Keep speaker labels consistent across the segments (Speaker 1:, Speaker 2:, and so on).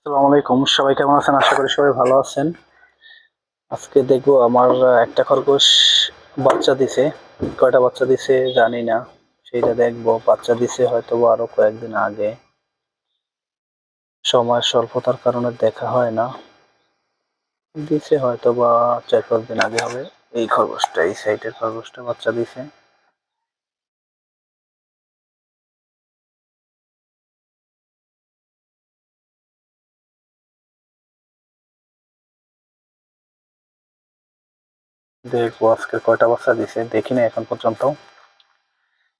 Speaker 1: আসসালামু আলাইকুম। সবাই কেমন আছেন? আশা করি সবাই ভালো আছেন। আজকে দেখব আমার একটা খরগোশ বাচ্চা দিছে। কয়টা বাচ্চা দিছে জানি না। সেইটা দেখব। বাচ্চা দিছে হয়তো আরও কয়েকদিন আগে। সময় স্বল্পতার কারণে দেখা হয় না। দিছে হয়তো বা চার পাঁচ দিন আগে হবে। এই খরগোশটা, এই সাইডের খরগোশটা বাচ্চা দিছে। দেখব আজকে কয়টা বাচ্চা দিছে, দেখি না এখন পর্যন্ত।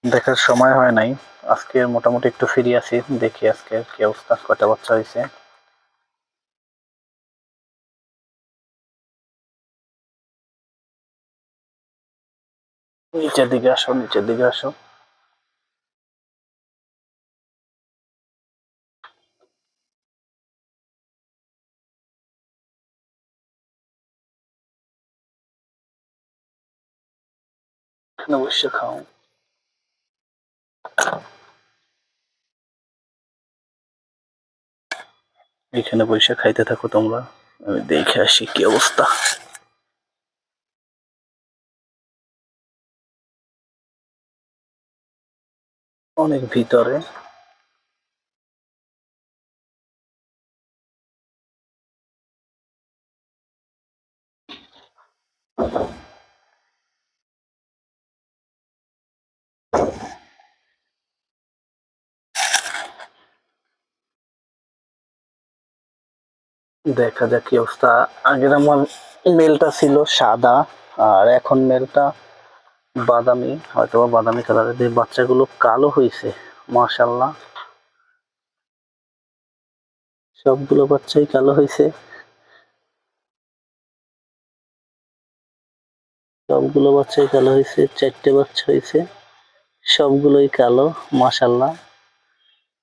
Speaker 1: দেখার সময় হয় নাই। আজকে মোটামুটি একটু ফিরে আছি, দেখি আজকে কি অবস্থা, কয়টা বাচ্চা হয়েছে নিচের দিকে আসো, নিচের দিকে আসো। বসে খাও এখানে বসে খাইতে থাকো তোমরা। আমি দেখে আসি কি অবস্থা। অনেক ভিতরে। দেখা যাক কি অবস্থা। আগের আমার মেলটা ছিল সাদা, আর এখন মেলটা বাদামি হয়তো বাদামি কালারের দিয়ে বাচ্চাগুলো কালো হয়েছে মাশাল্লাহ সবগুলো বাচ্চাই কালো হয়েছে সবগুলো বাচ্চাই কালো হয়েছে চারটে বাচ্চা হয়েছে সবগুলোই কালো মাশাল্লাহ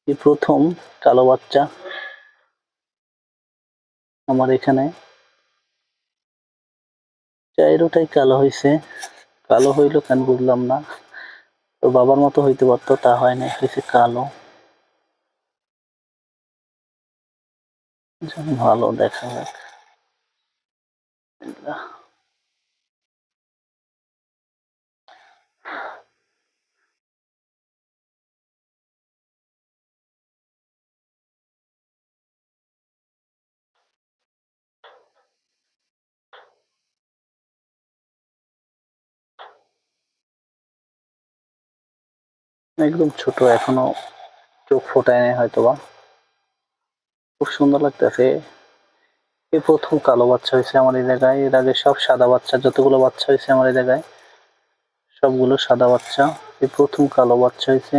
Speaker 1: এই প্রথম কালো বাচ্চা। আমার এখানে। চাইরোটাই কালো হয়েছে কালো হইল কেন বুঝলাম না। তো বাবার মতো হইতে পারতো, তা হয় না হয়েছে কালো। ভালো, দেখা যাক। একদম ছোট, এখনও চোখ ফোটায় নাই হয়তো বা খুব সুন্দর লাগতেছে। এ প্রথম কালো বাচ্চা হয়েছে আমার এই জায়গায়। এর আগে সব সাদা বাচ্চা, যতগুলো বাচ্চা হয়েছে আমার এই জায়গায়, সবগুলো সাদা বাচ্চা। এই প্রথম কালো বাচ্চা হয়েছে।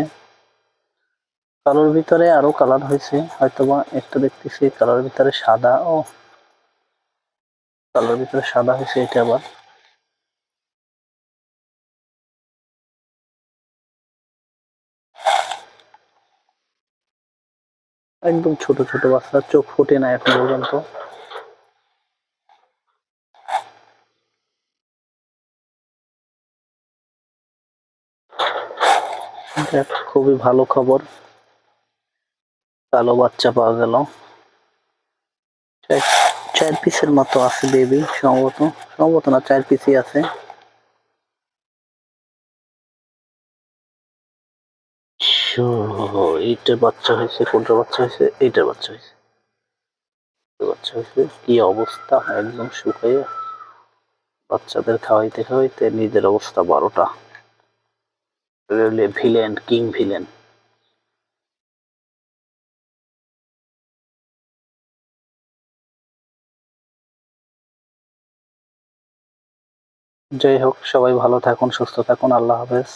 Speaker 1: কালোর ভিতরে আরও কালার হয়েছে, হয়তোবা একটা দেখতেছি, কালোর ভিতরে সাদা, ও। কালোর ভিতরে সাদা হয়েছে এটা আবার। একদম ছোট ছোট বাচ্চা, চোখ ফোটে না এখন পর্যন্ত। খুবই ভালো খবর। কালো বাচ্চা পাওয়া গেল। চার পিসের মতো আছে বেবি সম্ভবত। সম্ভবত না, চার পিসই আছে। শো, এইটার বাচ্চা হয়েছে কোনটার বাচ্চা হয়েছে? এইটার বাচ্চা হয়েছে। বাচ্চা হয়েছে কি অবস্থা? একদম শুকাইয়া বাচ্চাদের খাওয়াইতে খাওয়াইতে নিজের অবস্থা বারোটা। ভিলেন কিং ভিলেন যাই হোক সবাই ভালো থাকুন সুস্থ থাকুন আল্লাহ হাফেজ।